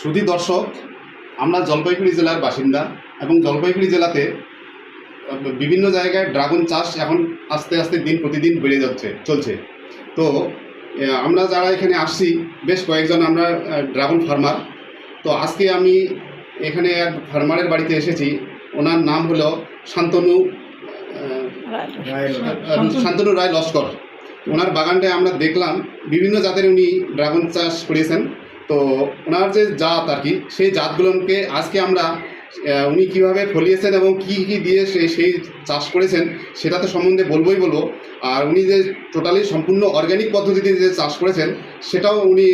সুধী দর্শক আমরা জলপাইগুড়ি জেলার বাসিন্দা এবং জলপাইগুড়ি জেলাতে বিভিন্ন জায়গায় ড্রাগন চাষ এখন আস্তে আস্তে দিন প্রতিদিন বেড়ে যাচ্ছে চলছে। তো আমরা যারা এখানে আসছি বেশ কয়েকজন আমরা ড্রাগন ফার্মার। তো আজকে আমি এখানে এক ফার্মারের বাড়িতে এসেছি ওনার নাম হলো শান্তনু শান্তনু রায় লস্কর। ওনার বাগানটায় আমরা দেখলাম বিভিন্ন জাতের উনি ড্রাগন চাষ করেছেন। তো ওনার যে জাত আর কি, সেই জাতগুলোকে আজকে আমরা উনি কীভাবে ফলিয়েছেন এবং কি কি দিয়ে সেই সেই চাষ করেছেন সেটা তো সম্বন্ধে বলবোই বলব। আর উনি যে টোটালি সম্পূর্ণ অর্গ্যানিক পদ্ধতিতে যে চাষ করেছেন, সেটাও উনি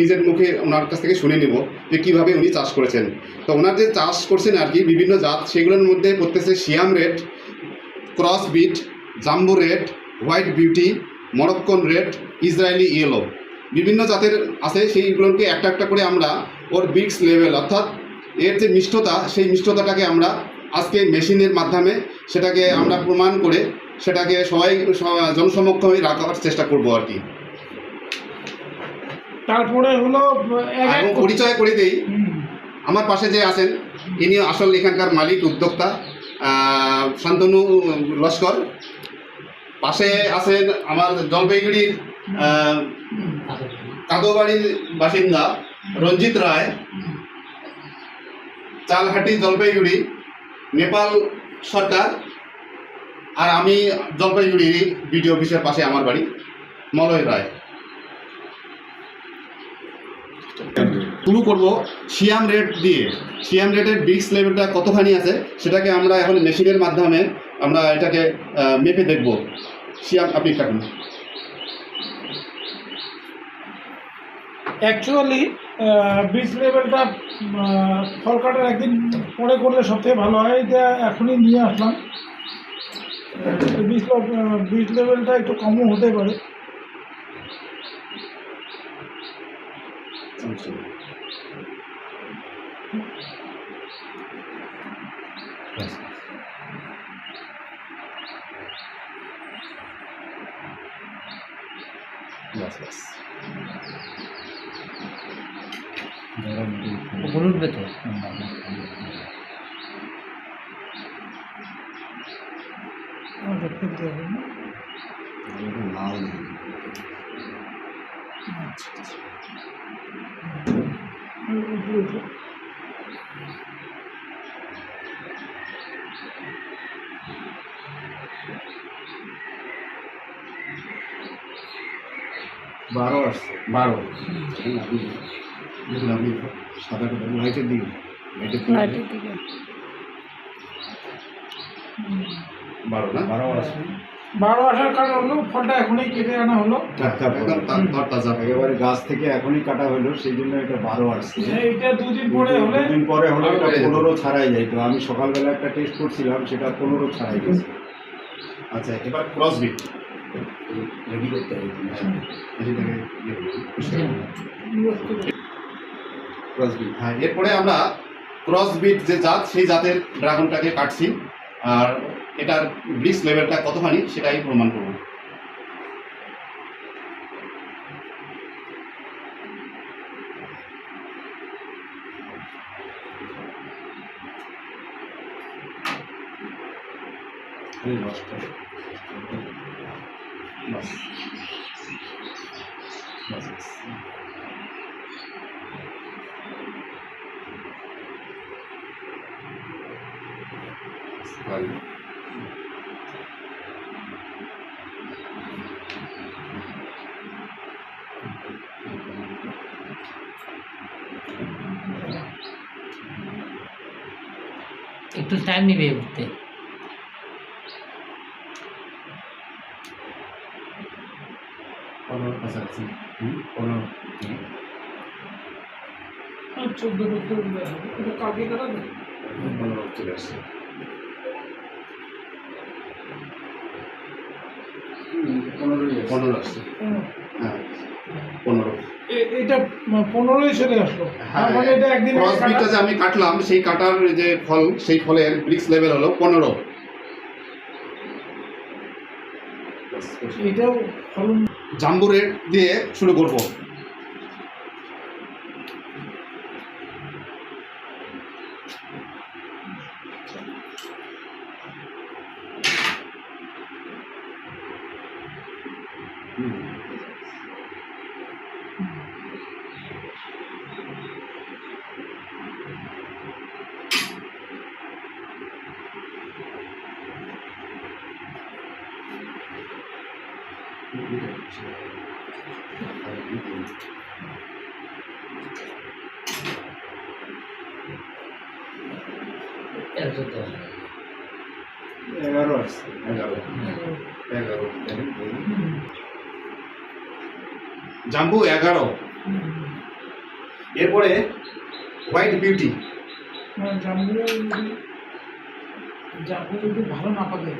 নিজের মুখে ওনার কাছ থেকে শুনে নেব যে কীভাবে উনি চাষ করেছেন। তো ওনার যে চাষ করছেন আর কি, বিভিন্ন জাত, সেগুলোর মধ্যে পড়তেছে Siam red cross bit jumbo red, white beauty Moroccan red Israeli yellow. বিভিন্ন জাতের আছে সেইগুলোকে একটা একটা করে আমরা ওর বিটস লেভেল অর্থাৎ এর যে মিষ্টতা সেই মিষ্টতাটাকে আমরা আজকে মেশিনের মাধ্যমে সেটাকে আমরা প্রমাণ করে সেটাকে সবাই জনসমক্ষে রাখার চেষ্টা করব আর কি। তারপরে হলো পরিচয় করে দেই। আমার পাশে যে আছেন ইনি আসল এখানকার মালিক উদ্যোক্তা শান্তনু লস্কর। পাশে আছেন আমার জলপাইগুড়ির কাদোবাড়ির বাসিন্দা রঞ্জিত রায়, চালহাটি জলপাইগুড়ি, নেপাল সরকার, আর আমি জলপাইগুড়ি বিডিও অফিসের পাশে আমার বাড়ি, মলয় রায়। শুরু করব সিয়াম রেট দিয়ে। সিয়াম রেটের বিক্স লেভেলটা কতখানি আছে, সেটাকে আমরা এখন মেশিনের মাধ্যমে আমরা এটাকে মেপে দেখব। সিয়াম আপনি কাটুন। অ্যাকচুয়ালি বীজ লেভেলটা ফল কাটার একদিন পরে করলে সবথেকে ভালো হয় এটা এখনই নিয়ে আসলাম। বীজ বীজ লেভেলটা একটু কমও হতে পারে। উপর উঠবে তো লাল আচ্ছা, আচ্ছা। বারো আসছে বারো। দেখুন আপনি সাদা কাটা লাইটের দিকে লাইটের দিকে। বারো না? বারো আসছে বারো আসার কারণ হলো ফলটা এখনই কেটে আনা হলো। একেবারে গাছ থেকে এখনই কাটা হলো সেই জন্য এটা বারো আসছে এইটা দুদিন পরে হলে দুদিন পরে হলে এটা। পনেরো ছাড়াই যাইতো আমি সকালবেলা একটা টেস্ট করছিলাম সেটা পনেরো ছাড়াই গেছে। আচ্ছা এবার ক্রস বিট রেডি করতে হবে ক্রসবি হ্যাঁ এরপরে আমরা ক্রস বিট যে জাত সেই জাতের ড্রাগনটাকে কাটছি আর এটার ব্রিক্স লেভেলটা কতখানি সেটাই প্রমাণ করব বাস। বাস, ভালো। একটু টাইম নিবে উঠতে পনেরো কাছাকাছি হুম, পনেরো হুম, চোদ্দ চোদ্দ এটা কালকে কাটা দেবে পনেরো চলে আসছে পনেরো। আসছে হ্যাঁ পনেরো এটা পনেরোই চলে আসলো। মানে এটা একদিন যে আমি কাটলাম সেই কাটার যে ফল সেই ফলের ব্রিক্স লেভেল হলো পনেরো। এটাও ফলন জাম্বু রেট দিয়ে শুরু করব। এগারো আসছে এগারো। এগারো জাম্বু এগারো। এরপরে হোয়াইট বিউটি। জামগুলো জামগুলো যদি ভালো না পাকে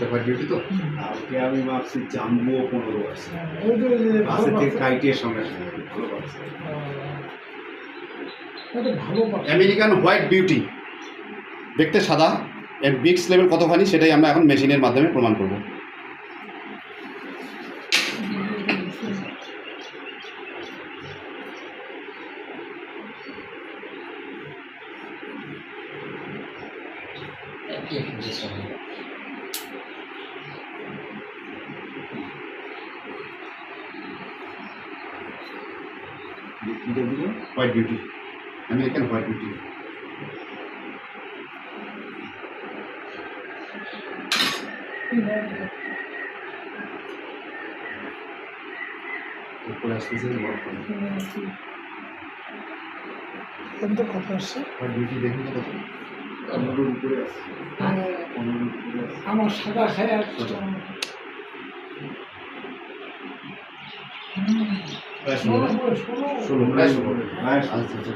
হোয়াইট বিউটি তো? কালকে আমি ভাবছি জাম্বুও পনেরো আছে ওই তো এই যে ভালো বাসে থেকে কাইটের সঙ্গে। আমেরিকান হোয়াইট বিউটি দেখতে সাদা এর বিক্স লেভেল কতখানি সেটাই আমরা এখন মেশিনের মাধ্যমে প্রমাণ করব। সঙ্গে বিক্রিটা দিল? White beauty American white beauty উপরে আসতেছে কথা আসছে? হোয়াইট বিউটি দেখুন তো কত? আছে। আমার সাদা খায় আর আচ্ছা আচ্ছা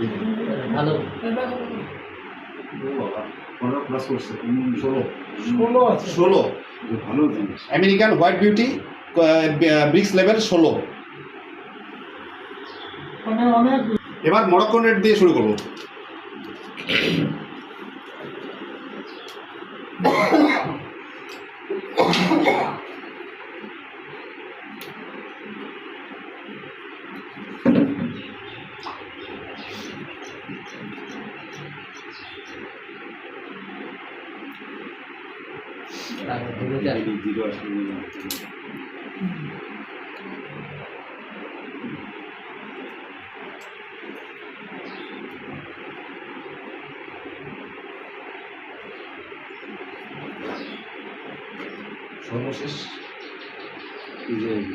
American white beauty brix level ষোলো। মানে অনেক এবার মরক্কন রেট দিয়ে শুরু করব। আর দুটোতে আর জিরো আসলে।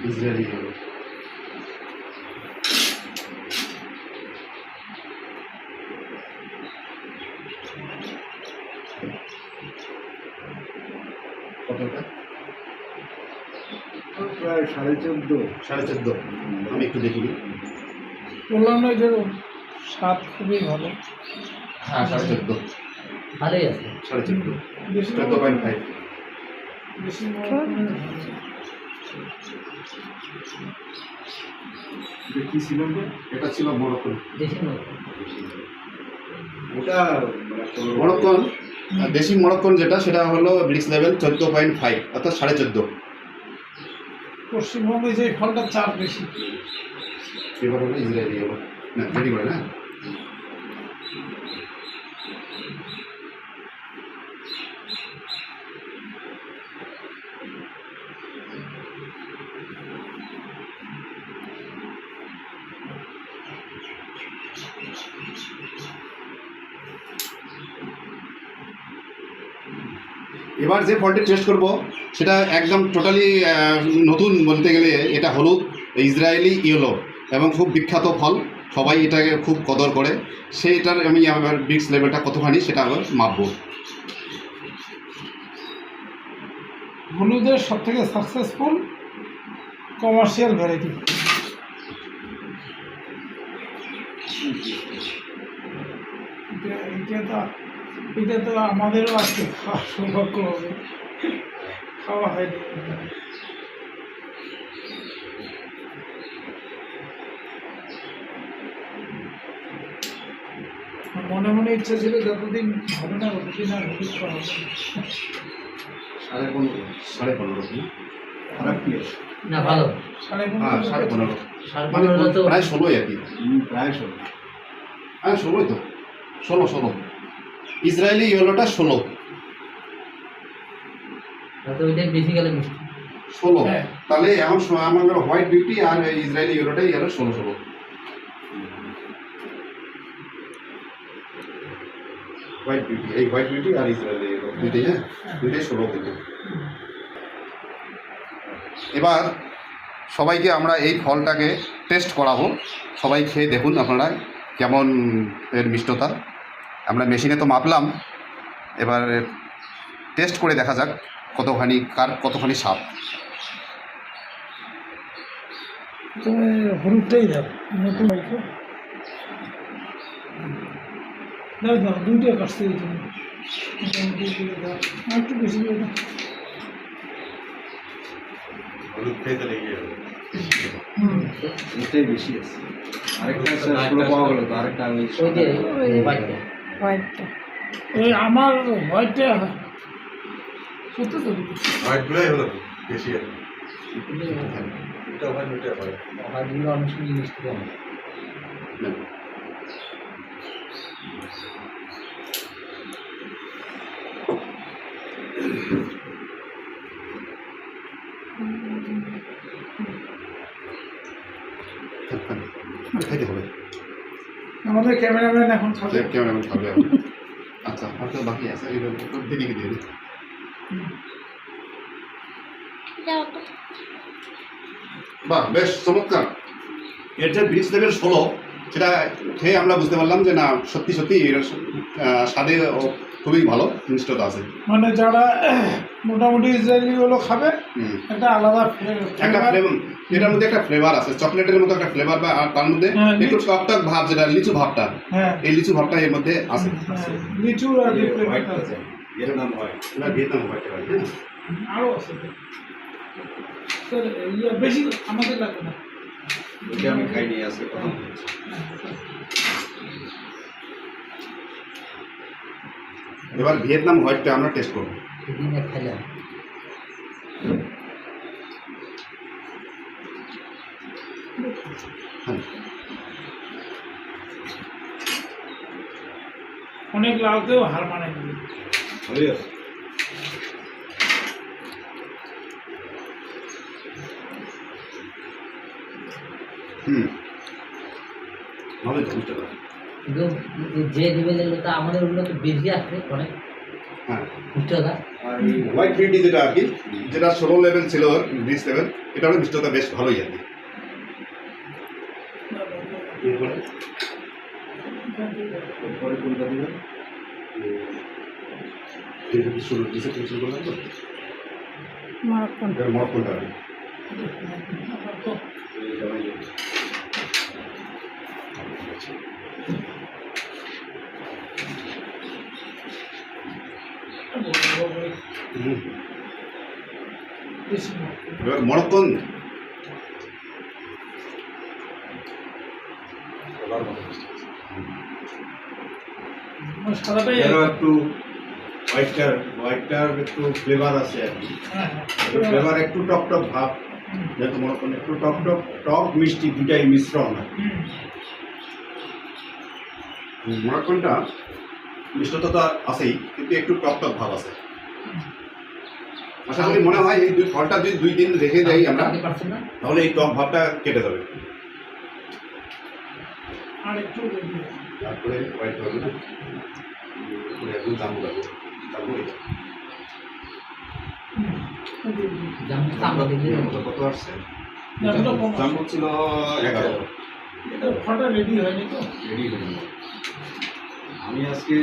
ইসরায়েল হলো প্রায় সাড়ে চোদ্দ। সাড়ে চোদ্দ। আমি একটু দেখিনি বললাম না যে স্বাদ খুবই ভালো। হ্যাঁ সাড়ে চোদ্দ। ভালোই আছে। সাড়ে চোদ্দ। বেশি চোদ্দ পয়েন্ট ফাইভ এটা কি ছিল এটা? ছিল মরক্কন ওটা মরক্কন দেশি মরক্কন যেটা সেটা হলো ব্রিক্স লেভেল চোদ্দ পয়েন্ট ফাইভ অর্থাৎ সাড়ে চোদ্দ। পশ্চিমবঙ্গে যে ফলটা চাপ বেশি। এবার হলো ইসরায়েলি হলো না রেডি করে না। এবার যে ফলটি টেস্ট করব, সেটা একদম টোটালি নতুন বলতে গেলে এটা হলুদ, ইসরায়েলি ইয়েলো এবং খুব বিখ্যাত ফল। সবাই এটাকে খুব কদর করে। সেইটার আমি আমার বিক্স লেভেলটা কতখানি সেটা আবার মাপবো। হলুদের সব থেকে সাকসেসফুল কমার্শিয়াল ভ্যারাইটি এটা তো এটা তো আমাদেরও আজকে খাওয়ার সৌভাগ্য হবে। খাওয়া হয়নি। মনে মনে ইচ্ছা ছিল যতদিন হবে না ততদিন আর হবে সাড়ে পনেরো সাড়ে পনেরো কি? খারাপ কি না ভালো। সাড়ে হ্যাঁ সাড়ে পনেরো। সাড়ে মানে পনেরো তো প্রায় ষোলোই আর কি। প্রায় সব হ্যাঁ ষোলোই তো। ষোলো ষোলো। ইসরায়েলি ইয়েলোটা ষোলো। ষোলো। হ্যাঁ। তাহলে এখন স- আমাদের হোয়াইট বিউটি আর এই ইসরায়েলি ইউরোটাই গেল ষোলো ষোলো। হোয়াইট বিউটি এই হোয়াইট বিউটি আর ইসরায়েলি ইউরো দুইটাই হ্যাঁ? দুইটাই ষোলো কিন্তু এবার সবাইকে আমরা এই ফলটাকে টেস্ট করাবো। সবাই খেয়ে দেখুন আপনারা কেমন এর মিষ্টতা। আমরা মেশিনে তো মাপলাম এবার টেস্ট করে দেখা যাক কতখানি কার কতখানি তুমি হলুদটাই দাও নতুন বাইকে দাও দাও দুইটা কাটতে দিই তুমি মোটামুটি করে দাও আর একটু বেশি করে হুম এটাই বেশি আছে আরেকটা পাওয়া গেলো তো আরেকটা ওই হোয়াইটটা এই আমার হোয়াইটটা সত্যি তো? হোয়াইটগুলোই হলো বেশি এটা হোয়াইট হোয়াইট হোয়াইটগুলো অনেক সময় কম খাইতে হবে আমাদের ক্যামেরাম্যান এখন খাবে ক্যামেরাম্যান খাবে আচ্ছা। আর তো বাকি আছে একটু দিদিকে দিয়ে দিই বাহ বেশ চমৎকার। এর যে ব্রিজ লেভেল ষোলো সেটা খেয়ে আমরা বুঝতে পারলাম যে না সত্যি সত্যি এর স্বাদে খুবই ভালো মিষ্টতা আছে। মানে যারা মোটামুটি ইসরায়েলি গুলো খাবে একটা আলাদা একটা ফ্লেভার এটার মধ্যে একটা ফ্লেভার আছে। চকলেটের মতো একটা ফ্লেভার বা আর তার মধ্যে হ্যাঁ, একটু টক টক ভাব যেটা লিচু ভাবটা হ্যাঁ। এই লিচু ভাবটা এর মধ্যে আছে। লিচু আর এর নাম হোয়াইট এটা ভিয়েতনাম হোয়াইট হয় হ্যাঁ আরও আছে। স্যার ইয়ে বেশি আমাদের লাগবে না। ওইটা আমি খাইনি আজকে প্রথম এবার ভিয়েতনাম হোয়াইটটা আমরা টেস্ট করব। সেদিন এক খাইলাম হ্যাঁ অনেক লাউতেও হার মানে দিবে ভালোই আছে হুম। ভালোই তো মিষ্টতা কিন্তু যে লেভেলের তো আমাদের ওগুলো তো বেশি আসবে অনেক হ্যাঁ। মিষ্টতা আর হোয়াইট বিউটি যেটা আর কি যেটা ষোলো লেভেল ছিল ব্রিজ লেভেল এটা হলো মিষ্টতা বেশ ভালোই আর কি। এরপরে? পরে কোনটা দিবেন? এটা কি শুরু দিছে তুমি শুরু করলাম তো? মাখন মরক্কনটা আর কি তো এইটা আমি দিই। হুম। বেশি না এবার মরক্কন। একটু হোয়াইটটার হোয়াইটটার একটু ফ্লেভার আছে আর কি। হ্যাঁ হ্যাঁ। ফ্লেভার একটু টক টক ভাব যেহেতু একটু টক টক টক মিষ্টি দুটাই মিশ্রণ আর মরক্কনটা মিষ্টতা তো আছেই কিন্তু একটু টক টক ভাব আছে। আশা করি মনে হয় এই দুই ফলটা যদি দুই দিন রেখে দেই আমরা তাহলে এই টক ভাবটা কেটে যাবে। তারপরে হোয়াইট হবে না একদম লাগবে। কত আসছে? ছিল এগারো। রেডি হয়নি তো? রেডি হয়ে গেল। আমি আজকে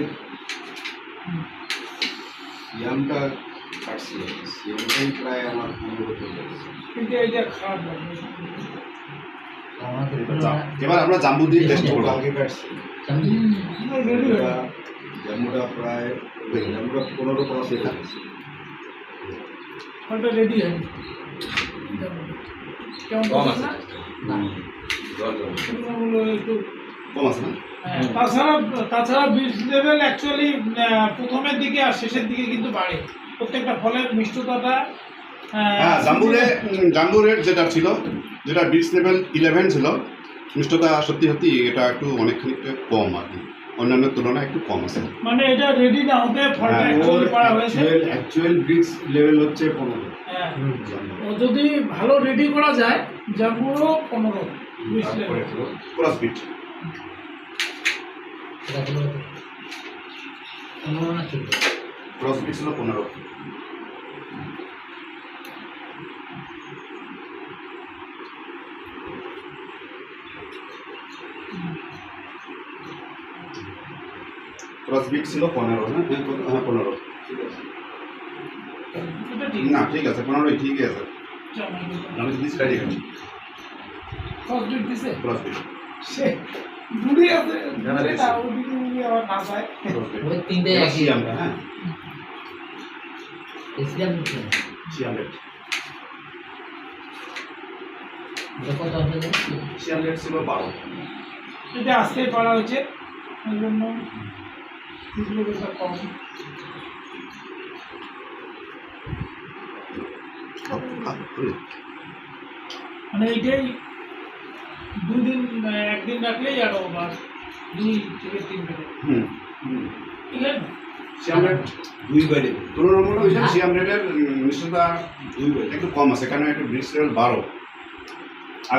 সিয়ামটা কাটছি সিয়ামটাই প্রায় আমার পনেরো চলে গেছে কিন্তু এইটা খারাপ লাগবে আমাদের এবার আমরা জাম্বু দিয়ে টেস্ট করব। কালকে কাটছি রেডি হয়ে জাম্বুটা প্রায় জাম্বুটা পনেরো হয়ে গেছে ফলটা রেডি হয়নি। কেমন না? জল একটু কম আছে না হ্যাঁ, তাছাড়া তাছাড়া বীজ লেভেল অ্যাকচুয়ালি প্রথমের দিকে আর শেষের দিকে কিন্তু বাড়ে। প্রত্যেকটা ফলের মিষ্টতাটা হ্যাঁ জাম্বুরে জাম্বুরের যেটা ছিল যেটা বিটস লেভেল ইলেভেন ছিল মিষ্টতা সত্যি সত্যি এটা একটু অনেকখানি কম আর কি। অন্যান্য তুলনায় একটু কম আছে। মানে এটা রেডি না হতে ফলটা অ্যাকচুয়ালি পাড়া হয়েছে। অ্যাকচুয়াল অ্যাকচুয়াল ব্রিক্স লেভেল হচ্ছে পনেরো। হ্যাঁ। যদি ভালো রেডি করা যায় বিশ তারপরে ক্রস বিট পনেরো না চোদ্দ ক্রস ছিল পনেরো ক্রস বিট ছিল পনেরো হ্যাঁ পনেরো। ঠিক আছে না ঠিক আছে পনেরোই ঠিকই আছে। আমি দিচ্ছি ডাইরেক্ট First date দিছে? ক্রস বিট সে আছে। ওদিকে আবার না যায় ওই তিনটে একই। সিয়ামটা হ্যাঁ। এসিয়াম সিয়ামলেট এটা কত আছে জানিস? ছিল বারো। এটা আজকে পাড়া হয়েছে। ওই জন্য কম। মানে এইটাই দুই দিন একদিন রাখলেই বা দুই থেকে তিন হুম হুম। ঠিক আছে সিয়ামলেট দুই তুলনামূলক হিসেবে সিয়ামলেটের মিশ্রতা দুই একটু কম আছে কারণ একটু ব্রিক্স লেভেল বারো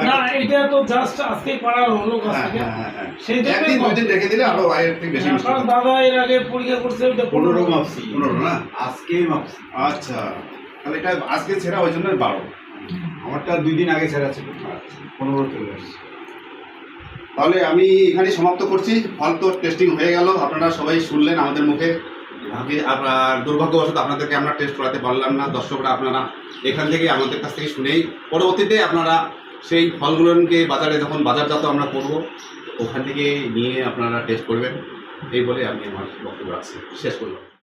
না এটা তো জাস্ট আজকে পাড়া হলো হ্যাঁ হ্যাঁ হ্যাঁ হ্যাঁ। সেই একদিন দুই দিন রেখে দিলে আরও আয়ের থেকে বেশি হ্যাঁ, কারণ দাদা এর আগে পরীক্ষা করছে পনেরো পনেরো না? আজকেই মাপছি আচ্ছা। তাহলে এটা আজকে ছেঁড়া ওই জন্য বারো। আমারটা দুই দিন আগে ছেড়া ছিল পনেরো চলে আসছে। তাহলে আমি এখানে সমাপ্ত করছি। ফল তো টেস্টিং হয়ে গেল। আপনারা সবাই শুনলেন আমাদের মুখে। আপনার দুর্ভাগ্যবশত আপনাদেরকে আমরা টেস্ট করাতে পারলাম না। দর্শকরা আপনারা এখান থেকে আমাদের কাছ থেকে শুনেই। পরবর্তীতে আপনারা সেই ফলগুলোকে বাজারে যখন বাজারজাত আমরা করব, ওখান থেকে নিয়ে আপনারা টেস্ট করবেন। এই বলে আমি আমার বক্তব্য রাখছি। শেষ করলাম।